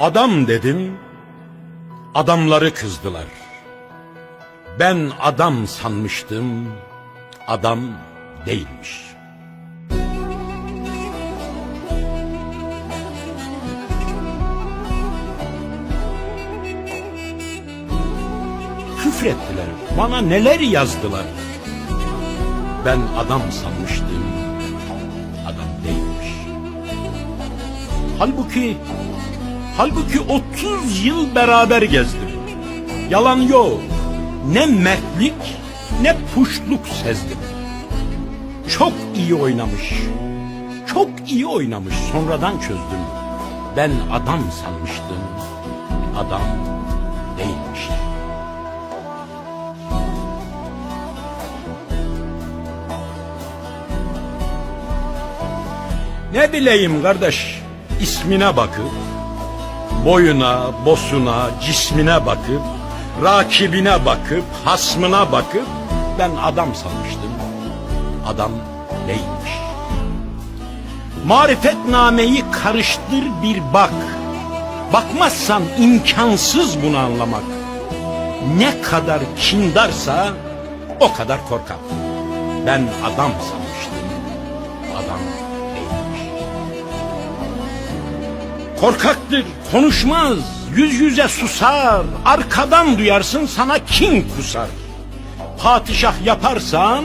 Adam dedim, adamları kızdılar. Ben adam sanmıştım, adam değilmiş. Küfrettiler, bana neler yazdılar. Ben adam sanmıştım, adam değilmiş. Halbuki Halbuki 30 yıl beraber gezdim. Yalan yok. Ne mertlik ne puşluk sezdim. Çok iyi oynamış. Çok iyi oynamış. Sonradan çözdüm. Ben adam sanmıştım. Adam değilmiş. Ne bileyim kardeş, ismine bakıp, boyuna, bosuna, cismine bakıp, rakibine bakıp, hasmına bakıp ben adam sanmıştım. Adam değilmiş. Marifetnameyi karıştır bir bak. Bakmazsan imkansız bunu anlamak. Ne kadar kindarsa o kadar korkar. Ben adam sanmıştım. Adam Korkaktır, konuşmaz, yüz yüze susar, arkadan duyarsın sana kin kusar. Padişah yaparsan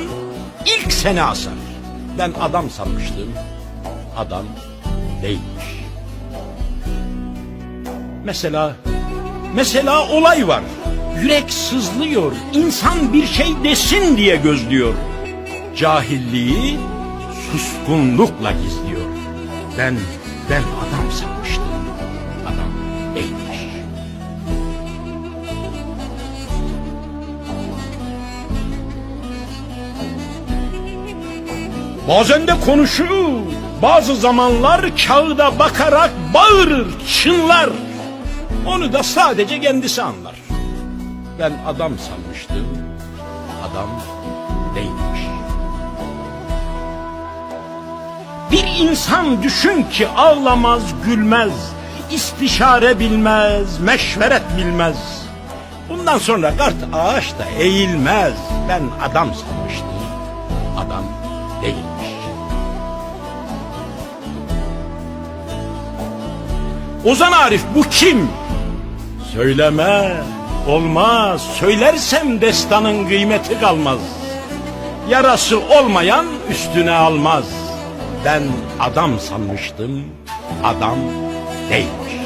ilk seni asar. Ben adam sanmıştım, adam değilmiş. Mesela, mesela olay var. Yürek sızlıyor, insan bir şey desin diye gözlüyor. Cahilliği suskunlukla gizliyor. Ben, ben adam sanmıştım. Bazen de konuşur, bazı zamanlar kağıda bakarak bağırır, çınlar. Onu da sadece kendisi anlar. Ben adam sanmıştım, adam değilmiş. Bir insan düşün ki ağlamaz, gülmez, istişare bilmez, meşveret bilmez. Bundan sonra kart ağaç da eğilmez. Ben adam sanmıştım, adam değilmiş. Ozan Arif bu kim? Söyleme, olmaz. Söylersem destanın kıymeti kalmaz. Yarası olmayan üstüne almaz. Ben adam sanmıştım, adam değilmiş.